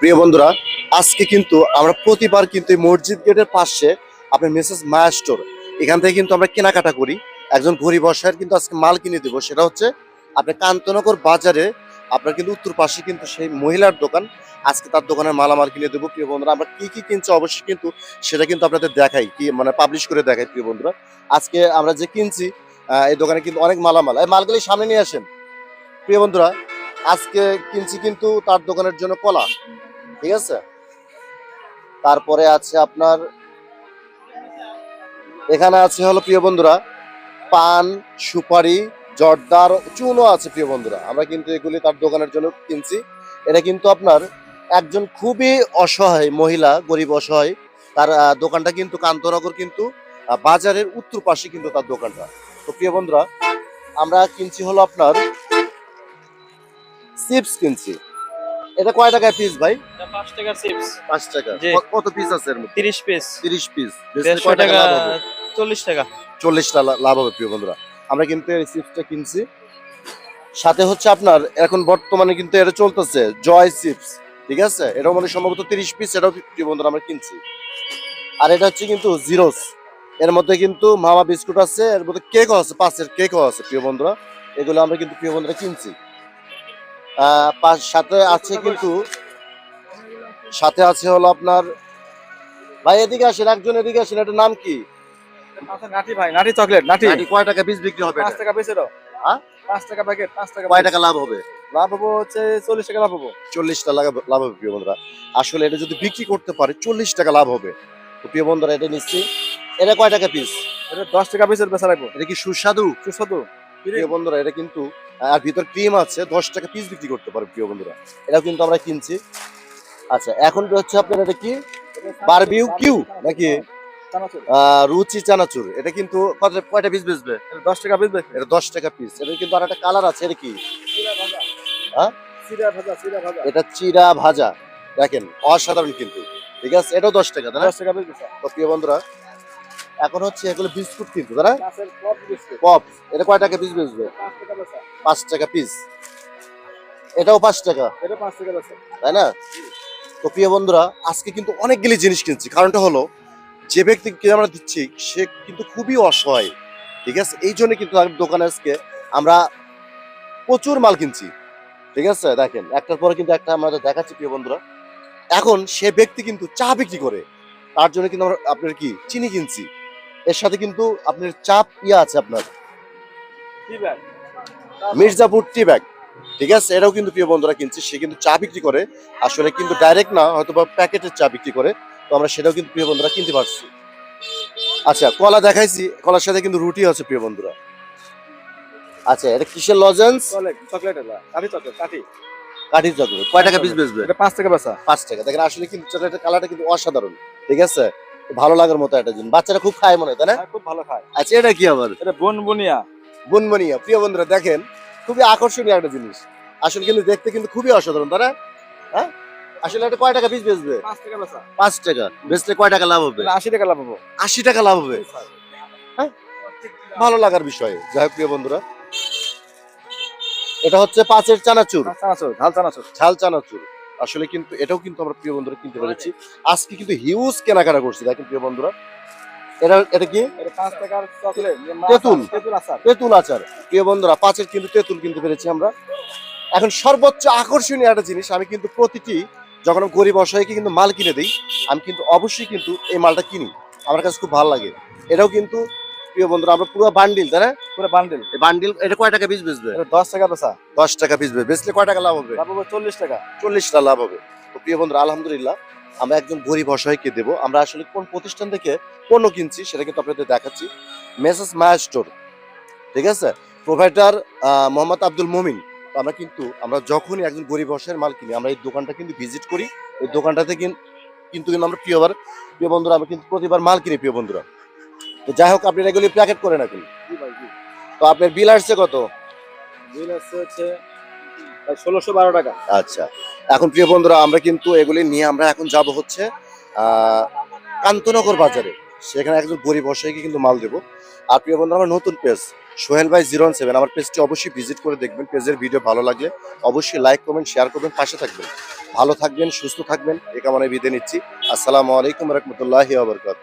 প্রিয় বন্ধুরা, আজকে কিন্তু আমরা প্রতিবার কিন্তু এই মসজিদ গেটের পাশে আপনার মেসেজ মায়া স্টোর। এখান থেকে কিন্তু আমরা কেনাকাটা করি। একজন ঘড়ি অসহায়ের কিন্তু আজকে মাল কিনে দেবো। সেটা হচ্ছে আপনার কান্তনগর বাজারে আপনার কিন্তু উত্তর পাশে কিন্তু সেই মহিলার দোকান। আজকে তার দোকানের মালামাল কিনে দেবো। প্রিয় বন্ধুরা, আমরা কি কি কিনছি অবশ্যই কিন্তু সেটা কিন্তু আপনাদের দেখাই, কি মানে পাবলিশ করে দেখাই প্রিয় বন্ধুরা। আজকে আমরা যে কিনছি এই দোকানে কিন্তু অনেক মালামাল। এই মালগুলি সামনে নিয়ে আসেন। প্রিয় বন্ধুরা, আজকে কিনছি কিন্তু তার দোকানের জন্য কলা। ঠিক আছে? তারপরে আছে আপনার, এখানে আছে হলো প্রিয় বন্ধুরা, পান, সুপারি, জর্দার, চুনও আছে প্রিয় বন্ধুরা। আমরা কিন্তু এগুলি তার দোকানের জন্য কিনছি। এটা কিন্তু আপনার একজন খুবই অসহায় মহিলা, গরিব, অসহায়, তার দোকানটা কিন্তু কান্তনগর কিন্তু বাজারের উত্তর পাশে কিন্তু তার দোকানটা। তো প্রিয় বন্ধুরা, আমরা কিনছি হলো আপনার, চিপস কিনছি। এটা কয় টাকায় পিস ভাই? পাঁচ টাকার চিপস পাঁচ টাকা। কত পিস আছে এর মধ্যে? তিরিশ পিস তিরিশ পিস দেড়শো টাকা চল্লিশ টাকা। চল্লিশটা লাভ হবে প্রিয় বন্ধুরা। আমরা কিন্তু এই চিপসটা কিনছি। সাথে হচ্ছে আপনার এখন বর্তমানে কিন্তু এটা চলতেছে জয় চিপস ঠিক আছে? এটাও মানে সম্ভবত তিরিশ পিস এটাও প্রিয় বন্ধুরা আমরা কিনছি। আর এটা হচ্ছে কিন্তু জিরোস। এর মধ্যে কিন্তু মামা বিস্কুট আছে এর মধ্যে কেকও আছে পাঁচের কেকও আছে প্রিয় বন্ধুরা। এগুলো আমরা কিন্তু প্রিয় বন্ধুরা কিনছি। সাথে আছে কিন্তু সাথে আছে হলো আপনার ভাই এদিকে আসেন একজন এদিকে আসেন এটার নাম কি? নাটি ভাই নাটি চকলেট নাটি। নাটি কয় টাকা পিস বিক্রি হবে পাঁচ টাকা পিস হ্যাঁ? পাঁচ টাকা প্যাকেট পাঁচ টাকা কয় টাকা লাভ হবে? লাভ হব হচ্ছে চল্লিশ টাকা লাভ হব। চল্লিশটা লাভ লাভ হবে প্রিয় বন্ধুরা। আসলে এটা যদি বিক্রি করতে পারে চল্লিশ টাকা লাভ হবে। তো প্রিয় বন্ধুরা এটা নিচ্ছি এটা কয় টাকা পিস এটা দশ টাকা পিসের বেচা রাখব এটা কি সুস্বাদু? সুস্বাদু। প্রিয় বন্ধুরা এটা কিন্তু আর ভিতর ক্রিম আছে দশ টাকা পিস বিক্রি করতে পারে প্রিয় বন্ধুরা। এটাও কিন্তু আমরা কিনছি। আচ্ছা এখন হচ্ছে আপনার এটা কি? বারবিউ কিউ নাকি? রুচি চানাচুর। এটা কিন্তু কত কয়টা পিস বেচবে? দশ টাকা পিস এটা দশ টাকা পিস এটা কিন্তু আর একটা কালার আছে এটা কি? হ্যাঁ? এটা চিরা ভাজা। দেখেন অসাধারণ কিন্তু। ঠিক আছে এটাও দশ টাকা তাই না? দশ টাকা তো প্রিয় বন্ধুরা এখন হচ্ছে এগুলো বিস্কুট কিন্তু না? পপ এটা কয় টাকা পিস বেচবে? পাঁচ টাকা পিস এটাও পাঁচ টাকা? তাই না? তো প্রিয় বন্ধুরা আজকে কিন্তু অনেকগুলি জিনিস কিনছি। কারণটা হলো যে ব্যক্তিকে আমরা দিচ্ছি সে কিন্তু খুবই অসহায়। ঠিক আছে? এই জন্য কিন্তু তার দোকানে আজকে আমরা প্রচুর মাল কিনছি। ঠিক আছে? দেখেন একটার পরে কিন্তু একটা আমরা দেখাচ্ছি প্রিয় বন্ধুরা। এখন সে ব্যক্তি কিন্তু চা বিক্রি করে। তার জন্য কিন্তু আমরা আপনার কি? চিনি কিনছি। এর সাথে কিন্তু আপনার চাপ ইয়ে আছে আপনার। Mirzapur tea bag. ঠিক আছে? এটাও কিন্তু প্রিয় বন্ধুরা কিনছি। সে কিন্তু চা বিক্রি করে। আসলে কিন্তু ডাইরেক্ট না হয়তো বা প্যাকেটের চা বিক্রি করে। তো আমরা সেটাও কিন্তু প্রিয় বন্ধুরা কিনতে পারছি। আচ্ছা কলা দেখাইছি। কলার সাথে কিন্তু রুটি আছে প্রিয় বন্ধুরা। আচ্ছা এটা কিসের লজেন্স? চকলেট কাঠি চকলেট কাঠি। চকলেট। কয় টাকা পিস বেচবে? এটা পাঁচ টাকা বেচা। পাঁচ টাকা। দেখেন আসলে কিন্তু চকলেটের কালারটা কিন্তু অসাধারণ। ঠিক আছে? ভালো লাগার মতো একটা জিনিস। বাচ্চারা খুব খায় মনে হয় তাই না? হ্যাঁ, খুব ভালো খায়। আচ্ছা এটা কি আবার? এটা বন বনিয়া বুনবনিয়া। প্রিয় বন্ধুরা দেখেন খুবই আকর্ষণীয় একটা জিনিস। আসলে কিন্তু দেখতে কিন্তু খুবই অসাধারণ তাই না? হ্যাঁ? আসলে এটা কয় টাকা পিস বেচবে? পাঁচ টাকা বেচলে কয় টাকা লাভ হবে? আশি টাকা লাভ হব। আশি টাকা লাভ হবে। ভালো লাগার বিষয়। যাই হোক প্রিয় বন্ধুরা। এটা হচ্ছে পাঁচের চানাচুর। চানাচুর ঝাল চানাচুর। ঝাল চানাচুর। আসলে কিন্তু এটাও কিন্তু আমরা প্রিয় বন্ধুরা কিনতে পেরেছি। আজকে কিন্তু হিউজ কেনাকাটা করছি দেখেন প্রিয় বন্ধুরা। এটা কি? তেঁতুল। তেঁতুল তেঁতুল আচার। প্রিয় বন্ধুরা পাঁচের কিন্তু তেঁতুল কিনতে পেরেছি আমরা। এখন সর্বোচ্চ আকর্ষণীয় একটা জিনিস আমি কিন্তু প্রতিটি যখন আমি গরিব অসহায়কে কিন্তু মাল কিনে দিই আমি কিন্তু অবশ্যই কিন্তু এই মালটা কিনি। আমার কাছে খুব ভালো লাগে। এটাও কিন্তু প্রিয় বন্ধুরা আমরা পুরো বান্ডিল তাই না? পুরো বান্ডিল এই বান্ডিল এটা কয় টাকা পিস বেচবে? দশ টাকা বেচা। দশ টাকা পিস বেচলে কয় টাকা লাভ হবে? লাভ হব চল্লিশ টাকা। চল্লিশটা লাভ হবে। তো প্রিয় বন্ধুরা আলহামদুলিল্লাহ আমরা একজন গরিব অসহায়কে দেবো। আমরা আসলে কোন প্রতিষ্ঠান থেকে পণ্য কিনছি সেটা কিন্তু আপনাদের দেখাচ্ছি। মেসেস মায়া স্টোর ঠিক আছে? প্রোভাইডার মোহাম্মদ আব্দুল মমিন। তো আমরা কিন্তু আমরা যখনই একজন গরিব অসহায়ের মাল কিনি আমরা এই দোকানটা কিন্তু ভিজিট করি। এই দোকানটাতে কিন- কিন্তু কিন্তু আমরা প্রিয়বার প্রিয় বন্ধুরা আমরা কিন্তু প্রতিবার মাল কিনি প্রিয় বন্ধুরা। তো যাই হোক আপনি এগুলি প্যাকেট করে রাখুন। তো আপনার বিল আসছে কত? বিল হচ্ছে ষোলোশো বারো টাকা। আচ্ছা। এখন প্রিয় বন্ধুরা আমরা কিন্তু এগুলি নিয়ে আমরা এখন যাব হচ্ছে কান্তনগর বাজারে। সেখানে একজন গরিব অসহায়কে কিন্তু মাল দেবো। আর প্রিয় বন্ধুরা আমার নতুন পেজ সোহেল ভাই জিরো সেভেন আমার পেজটি অবশ্যই ভিজিট করে দেখবেন। পেজের ভিডিও ভালো লাগলে অবশ্যই লাইক করবেন শেয়ার করবেন পাশে থাকবেন। ভালো থাকবেন সুস্থ থাকবেন এ কামনায় বিদায় নিচ্ছি। আসসালামু আলাইকুম রহমতুল্লাহি আবরকাত